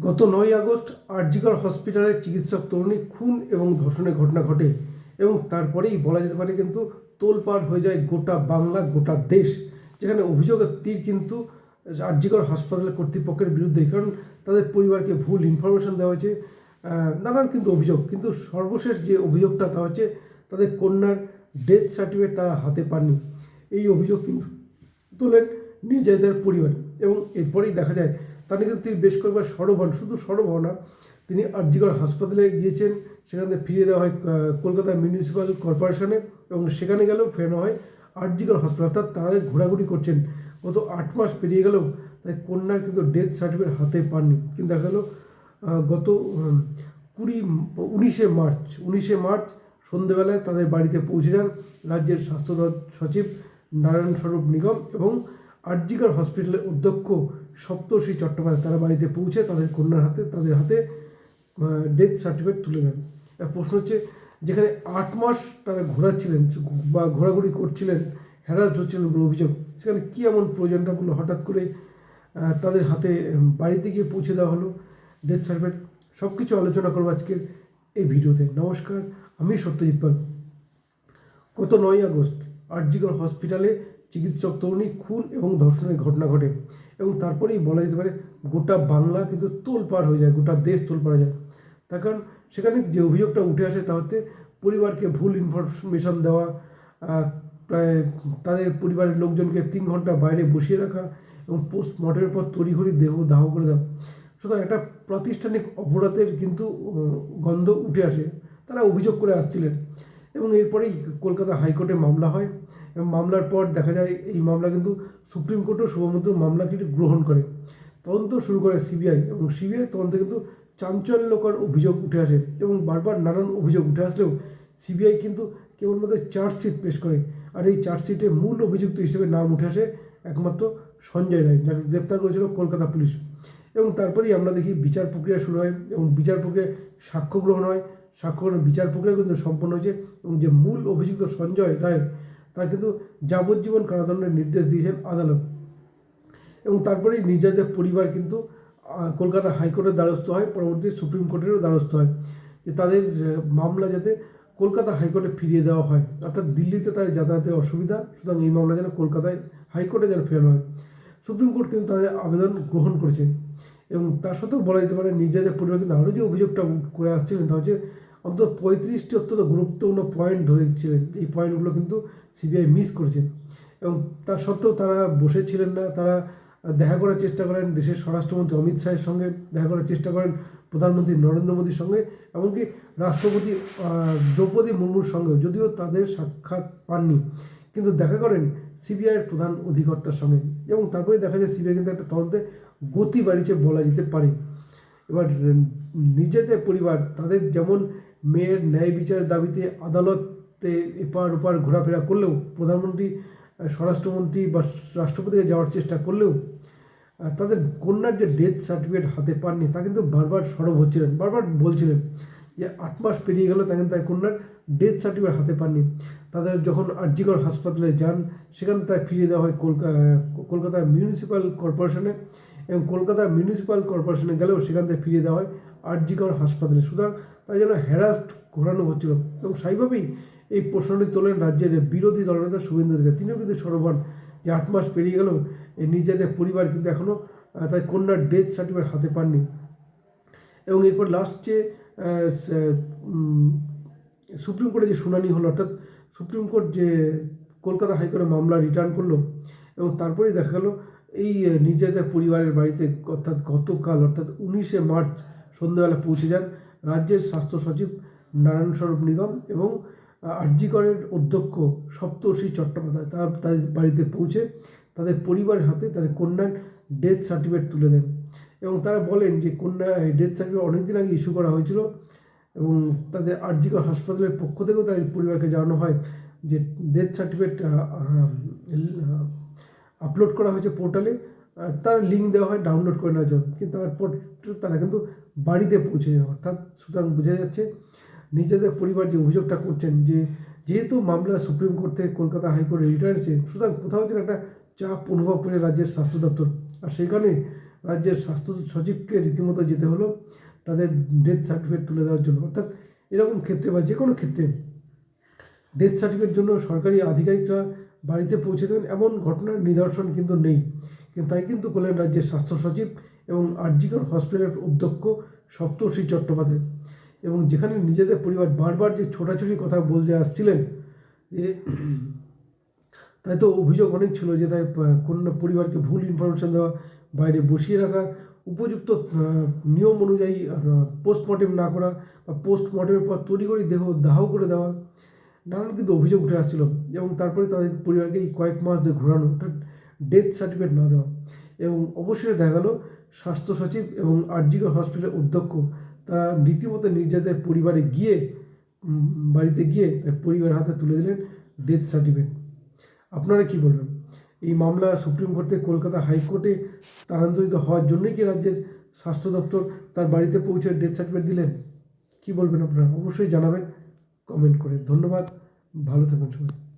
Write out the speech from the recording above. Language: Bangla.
গত নয় আগস্ট আরজিকর হসপিটালের চিকিৎসক তরুণী খুন এবং ধর্ষণের ঘটনা ঘটে এবং তারপরেই বলা যেতে পারে কিন্তু তোলপাড় হয়ে যায় গোটা বাংলা, গোটা দেশ। যেখানে অভিযোগের তীর কিন্তু আরজিকর হাসপাতাল কর্তৃপক্ষের বিরুদ্ধে কারণ তাদের পরিবারকে ভুল ইনফরমেশন দেওয়া হয়েছে নানান কিন্তু অভিযোগ। কিন্তু সর্বশেষ যে অভিযোগটা তা হচ্ছে তাদের কন্যার ডেথ সার্টিফিকেট তারা হাতে পাননি। এই অভিযোগ কিন্তু তোলেন নির্যাতিতার পরিবার এবং এরপরেই দেখা যায় তারা কিন্তু তিনি বেশ কয়েকবার সরব হন। শুধু সরব হন না, তিনি আরজিগড় হাসপাতালে গিয়েছেন। সেখান থেকে ফিরিয়ে দেওয়া হয় কলকাতা মিউনিসিপ্যাল কর্পোরেশনে এবং সেখানে গেলেও ফেরানো হয় আরজিগড় হাসপাতাল। অর্থাৎ তারা ঘোরাঘুরি করছেন। গত আট মাস পেরিয়ে গেলেও তাই কন্যার কিন্তু ডেথ সার্টিফিকেট হাতে পাননি। কিন্তু দেখা গেল গত কুড়ি, উনিশে মার্চ উনিশে মার্চ সন্ধেবেলায় তাদের বাড়িতে পৌঁছে যান রাজ্যের স্বাস্থ্য সচিব নারায়ণ স্বরূপ নিগম এবং আরজিকর হসপিটালের অধ্যক্ষ সপ্তর্ষি চট্টোপাধ্যায় তারা বাড়িতে পৌঁছে তাদের কন্যার হাতে, তাদের হাতে ডেথ সার্টিফিকেট তুলে দেন। প্রশ্ন হচ্ছে, যেখানে আট মাস তারা ঘোরাচ্ছিলেন বা ঘোরাঘুরি করছিলেন হ্যারাস হচ্ছিলেন বলে অভিযোগ, সেখানে কী এমন প্রয়োজনটা বলল হঠাৎ করে তাদের হাতে বাড়িতে গিয়ে পৌঁছে দেওয়া হলো ডেথ সার্টিফিকেট সব কিছু আলোচনা করব আজকের এই ভিডিওতে। নমস্কার, আমি সত্যজিৎ পাল। গত নয় আগস্ট আরজিগড় হসপিটালে চিকিৎসক তরুণী, খুন এবং ধর্ষণের ঘটনা ঘটে। এবং তারপরেই বলা যেতে পারে গোটা বাংলা কিন্তু তোলপাড় হয়ে যায়, গোটা দেশ তোলপাড় হয়ে যায়। তার কারণ সেখানে যে অভিযোগটা উঠে আসে তা হচ্ছে পরিবারকে ভুল ইনফরমেশন দেওয়া প্রায় তাদের পরিবারের লোকজনকে তিন ঘণ্টা বাইরে বসিয়ে রাখা এবং পোস্টমর্টমের পর তড়িঘড়ি দেহ দাহ করে দেওয়া। সুতরাং একটা প্রাতিষ্ঠানিক অপরাধের কিন্তু গন্ধ উঠে আসে। তারা অভিযোগ করে আসছিলেন। এবং এরপরেই কলকাতা হাইকোর্টে মামলা হয়। এবং মামলার পর দেখা যায় এই মামলা কিন্তু সুপ্রিম কোর্টও শুভমাত্র মামলাকে গ্রহণ করে। তদন্ত শুরু করে সিবিআই এবং সিবিআই তদন্তে কিন্তু চাঞ্চল্যকর অভিযোগ উঠে আসে এবং বারবার নানান অভিযোগ উঠে আসলেও সিবিআই কিন্তু কেবলমাত্র চার্জশিট পেশ করে আর এই চার্জশিটে মূল অভিযুক্ত হিসেবে নাম উঠে আসে একমাত্র সঞ্জয় রায়, যাকে গ্রেপ্তার করেছিল কলকাতা পুলিশ। এবং তারপরেই আমরা দেখি বিচার প্রক্রিয়া শুরু হয় এবং বিচার প্রক্রিয়ায় সাক্ষ্য গ্রহণ হয়। সাক্ষ্য গ্রহণ বিচার প্রক্রিয়া কিন্তু সম্পন্ন হয়েছে এবং যে মূল অভিযুক্ত সঞ্জয় রায় তার কিন্তু যাবজ্জীবন কারাদণ্ডের নির্দেশ দিয়েছেন আদালত। এবং তারপরেই নির্যাতিতের পরিবার কিন্তু কলকাতা হাইকোর্টের দ্বারস্থ হয়, পরবর্তী সুপ্রিম কোর্টেরও দ্বারস্থ হয়। যে তাদের মামলা যাতে কলকাতা হাইকোর্টে ফিরিয়ে দেওয়া হয়, অর্থাৎ দিল্লিতে তাদের যাতায়াতের অসুবিধা, সুতরাং এই মামলা যেন কলকাতায় হাইকোর্টে যেন ফেরানো হয়। সুপ্রিম কোর্ট কিন্তু তাদের আবেদন গ্রহণ করেছে। এবং তার সত্ত্বেও বলা যেতে পারে নির্যাতিতের পরিবার কিন্তু আরও যে অভিযোগটা করে আসছিলেন তা হচ্ছে অন্তত পঁয়ত্রিশটি অত্যন্ত গুরুত্বপূর্ণ পয়েন্ট ধরেছিলেন এই পয়েন্টগুলো কিন্তু সিবিআই মিস করেছে। এবং তার সত্ত্বেও তারা বসেছিলেন না। তারা দেখা করার চেষ্টা করেন দেশের স্বরাষ্ট্রমন্ত্রী অমিত শাহের সঙ্গে, দেখা করার চেষ্টা করেন প্রধানমন্ত্রী নরেন্দ্র মোদীর সঙ্গে, এমনকি রাষ্ট্রপতি দ্রৌপদী মুর্মুর সঙ্গেও, যদিও তাদের সাক্ষাৎ পাননি। কিন্তু দেখা করেন সিবিআইয়ের প্রধান অধিকর্তার সঙ্গে। এবং তারপরে দেখা যায় সিবিআই কিন্তু একটা তদন্তে গতি বাড়িয়েছে বলা যেতে পারে। এবার নিজেদের পরিবার, তাদের যেমন মেয়ের ন্যায় বিচারের দাবিতে আদালতে এপার ওপার ঘোরাফেরা করলেও প্রধানমন্ত্রী স্বরাষ্ট্রমন্ত্রী বা রাষ্ট্রপতিকে যাওয়ার চেষ্টা করলেও তাদের কন্যার যে ডেথ সার্টিফিকেট হাতে পাননি তা কিন্তু বারবার সরব হচ্ছিলেন, বারবার বলছিলেন যে আট মাস পেরিয়ে গেল তা কিন্তু তাই কন্যার ডেথ সার্টিফিকেট হাতে পাননি। তাদের যখন আরজিগড় হাসপাতালে যান, সেখানে তাই ফিরিয়ে দেওয়া হয় কলকা কলকাতা মিউনিসিপ্যাল কর্পোরেশনে এবং কলকাতা মিউনিসিপ্যাল কর্পোরেশনে গেলেও সেখান থেকে ফিরিয়ে দেওয়া হয় আরজিগড় হাসপাতালে। সুতরাং তাই যেন হ্যারাস্ট ঘোরানো হচ্ছিল এবং স্বাভাবিকভাবেই এই প্রশ্নটি তোলেন রাজ্যের বিরোধী দলনেতা শুভেন্দু অধিকারী। তিনিও কিন্তু সরব হন যে আট মাস পেরিয়ে গেল এই পরিবার কিন্তু এখনও তাই কন্যার ডেথ সার্টিফিকেট হাতে পাননি। এবং এরপর লাস্ট যে সুপ্রিম কোর্টে যে শুনানি হলো অর্থাৎ সুপ্রিম কোর্ট যে কলকাতা হাইকোর্টে মামলা রিটার্ন করল এবং তারপরেই দেখা গেল এই আহ, নির্যাতিতার পরিবারের বাড়িতে অর্থাৎ গতকাল অর্থাৎ উনিশে মার্চ সন্ধ্যাবেলা পৌঁছে যান রাজ্যের স্বাস্থ্য সচিব নারায়ণ স্বরূপ নিগম এবং আরজিকরের অধ্যক্ষ সপ্তর্ষি চট্টোপাধ্যায় তার তাদের বাড়িতে পৌঁছে তাদের পরিবারের হাতে তাদের কন্যার ডেথ সার্টিফিকেট তুলে দেন। এবং তারা বলেন যে কন্যা ডেথ সার্টিফিকেট অনেকদিন আগে ইস্যু করা হয়েছিল এবং তাদের আরজিকর হাসপাতালের পক্ষ থেকেও তাদের পরিবারকে জানানো হয় যে ডেথ সার্টিফিকেট আপলোড করা হয়েছে পোর্টালে তার লিঙ্ক দেওয়া হয় ডাউনলোড করে নেওয়ার জন্য। কিন্তু তারপর তারা কিন্তু বাড়িতে পৌঁছে যাওয়া অর্থাৎ সুতরাং বোঝা যাচ্ছে, নিজেদের পরিবার যে অভিযোগটা করছেন যে, যেহেতু মামলা সুপ্রিম কোর্ট থেকে কলকাতা হাইকোর্টে রিটার্ন এসেছে, সুতরাং কোথাও যেন একটা চাপ অনুভব করে রাজ্যের স্বাস্থ্য দপ্তর। আর সেই কারণে রাজ্যের স্বাস্থ্য সচিবকে রীতিমতো যেতে হলো তাদের ডেথ সার্টিফিকেট তুলে দেওয়ার জন্য। অর্থাৎ এরকম ক্ষেত্রে বা যে কোনো ক্ষেত্রে ডেথ সার্টিফিকেট জন্য সরকারি আধিকারিকরা বাড়িতে পৌঁছে দেবেন। এমন ঘটনার নিদর্শন কিন্তু নেই। তাই কিন্তু করলেন রাজ্যের স্বাস্থ্য সচিব এবং আরজিকর হসপিটালের অধ্যক্ষ সপ্তর্ষি চট্টোপাধ্যায় এবং যেখানে নিজেদের পরিবার বারবার যে ছোটাছুটির কথা বলতে আসছিলেন যে তাই তো অভিযোগ অনেক ছিল যে তাই কন্যা পরিবারকে ভুল ইনফরমেশন দেওয়া, বাইরে বসিয়ে রাখা, উপযুক্ত নিয়ম অনুযায়ী পোস্টমর্টেম না করা বা পোস্টমর্টেমের পর তৈরি করে দেহ দাহ করে দেওয়া নানান কিন্তু অভিযোগ উঠে আসছিল এবং তারপরে তাদের পরিবারকে কয়েক মাস ধরে ঘোরানো, অর্থাৎ ডেথ সার্টিফিকেট না দেওয়া এবং অবশ্যই দেখা গেল স্বাস্থ্য সচিব এবং আরজিকর হসপিটালের অধ্যক্ষ, তারা রীতিমতো নির্যাতের পরিবারে গিয়ে বাড়িতে গিয়ে তার পরিবারের হাতে তুলে দিলেন ডেথ সার্টিফিকেট আপনারা কি বলবেন? এই মামলা সুপ্রিম কোর্ট কলকাতা হাইকোর্টে স্থানান্তরিত হওয়ার জন্যই কি রাজ্যের স্বাস্থ্য দপ্তর তার বাড়িতে পৌঁছে ডেথ সার্টিফিকেট দিলেন? কি বলবেন আপনারা? অবশ্যই জানাবেন। কমেন্ট করে। ধন্যবাদ। ভালো থাকুন সবাই।